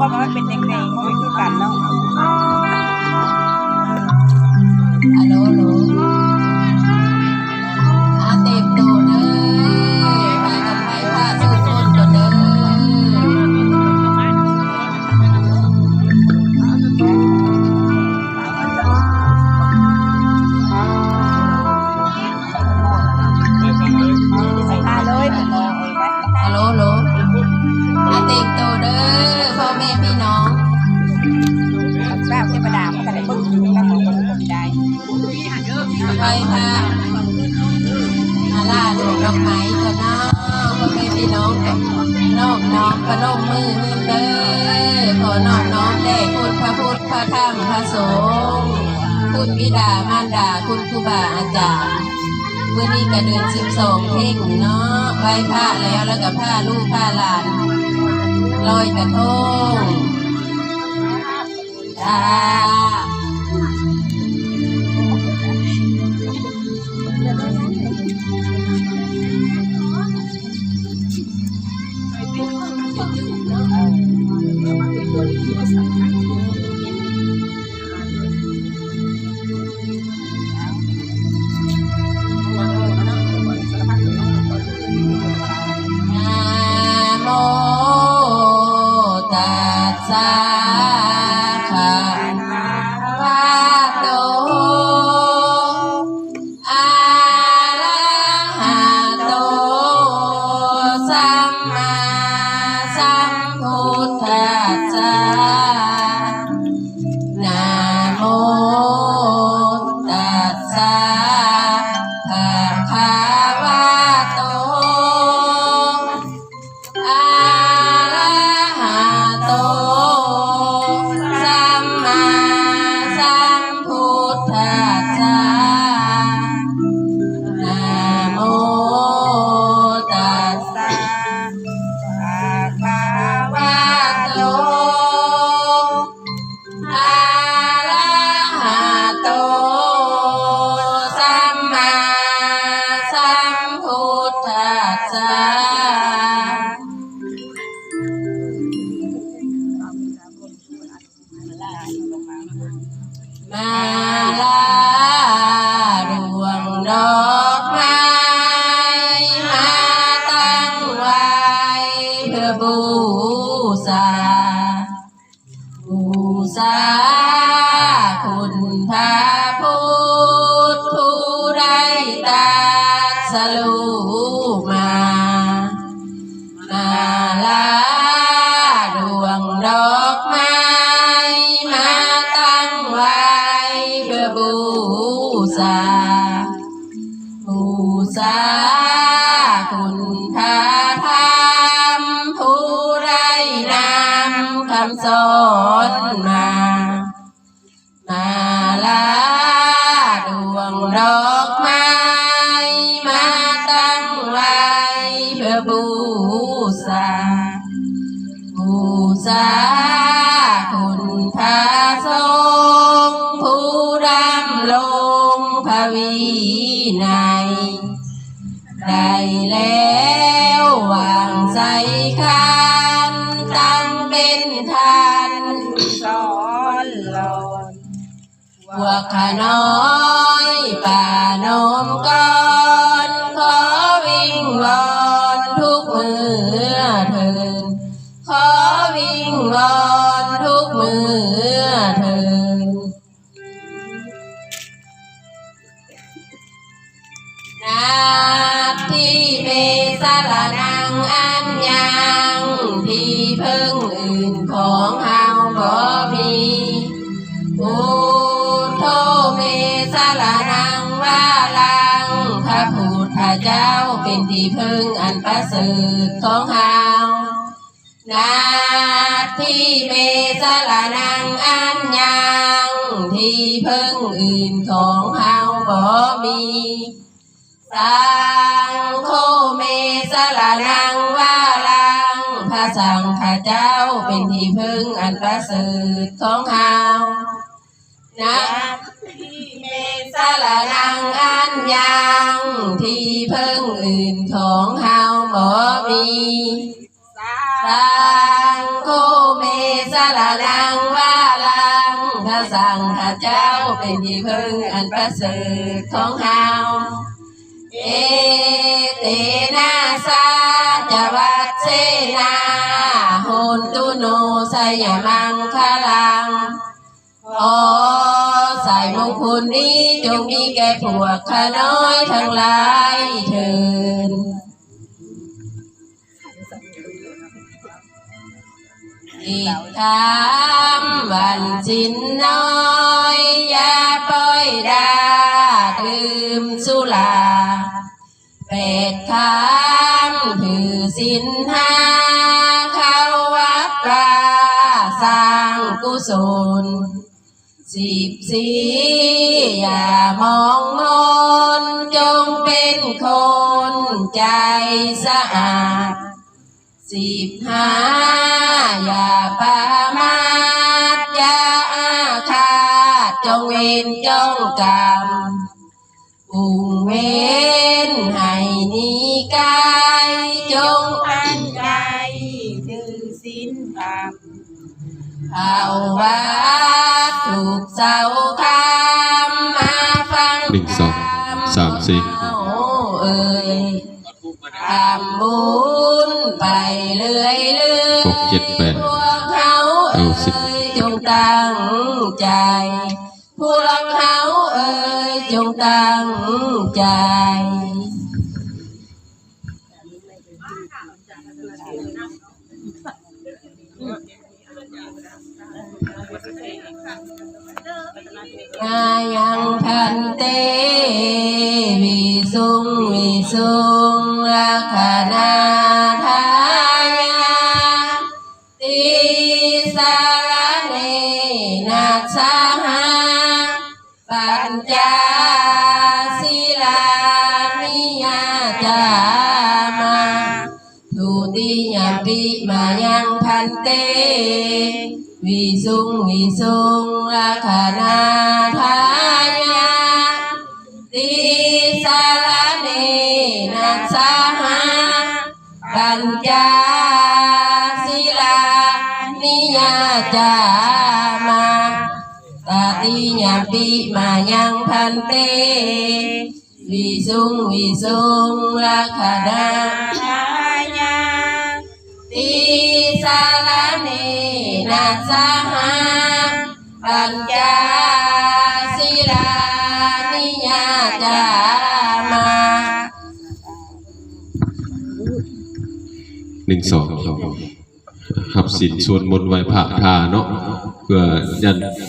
คนมันเป็นแดงๆมันคือกันเนาะ ขอนอบน้องได้คุณพระพุทธพระธรรมพระสงฆ์คุณบิดามารดาคุณครูบาอาจารย์วันนี้ก็เดือนสิบสองเพ่งเนาะไหว้พระแล้วแล้วก็พาลูกผ้าหลานลอยกระทงจ้า สสะภะคะโตอาระหะโตสัมมาสัมพุทธัสสะ มาลาดวงดอกไม้มาตั้งไว้เพื่อบูชาบูชา อนมา มาลาดวงดอกไม้มาตั้งไว้เพื่อบู นสอนหลอนพวขาน้อยป่านมก้อนขอวิ่งวอน พุทโธเมสานังวาลังพระพุทธเจ้าเป็นที่พึ่งอันประเสริฐของเฮานาที่เมสานังอันยังที่พึ่งอื่นของเฮาบ่มีสังโฆเมสานังวาลังพ ระสังฆเจ้าเป็นที่พึ่งอันประเสริฐของเฮานะที่เมสารนังอันยังที่พึ่งอื่นของเฮาบ่มีสังโฆเมสลานังว่าลังข้าสั่งข้าเจ้าเป็นที่พึ่งอันประเสริฐของเฮาเอเตนะสา จะวัดเสนาโหนตุโนสยมังคลังขอใส่มงคลนี้จงมีแก่พวกข้าน้อยทั้งหลายเถิดอีกคำวันสินน้อยยาปล่อยดาดื่มสุราเป็ดคำถือ สินห้าเขาวัดราสร้างกุศลสิบสีอย่ามองมนจงเป็นคนใจสะอาดสิบห้าอย่าปามาทอย่าอาฆาตจงเวนจงกรรมอุงเวนให้หนีกา วัดถูกเสาคำมาฟังหนึ่งสองสามสี่เอาเอ่ยทำบุญไปเรื่อยเรื่อยหกเจ็ดแปดพวกเขาเอาสิบเอ่ยจงตั้งใจพวกเขาเอ่ยจงตั้งใจ นายังพันเตวิสุงวิสุงลักขณาทายาติสารเนนัสหาปัญจศิลานิยาจามาทุติยมปิมายังพันเต วิสุงวิสุงลักขณาทายาติสารเนนัสสหาปัญจศิลานิยาจามาตติย สารเนนัสหาปัญญาศิลานิยาจามาหนึ่งสองครับสินส่วนมนไวพระทาเนาะเพื่อยัน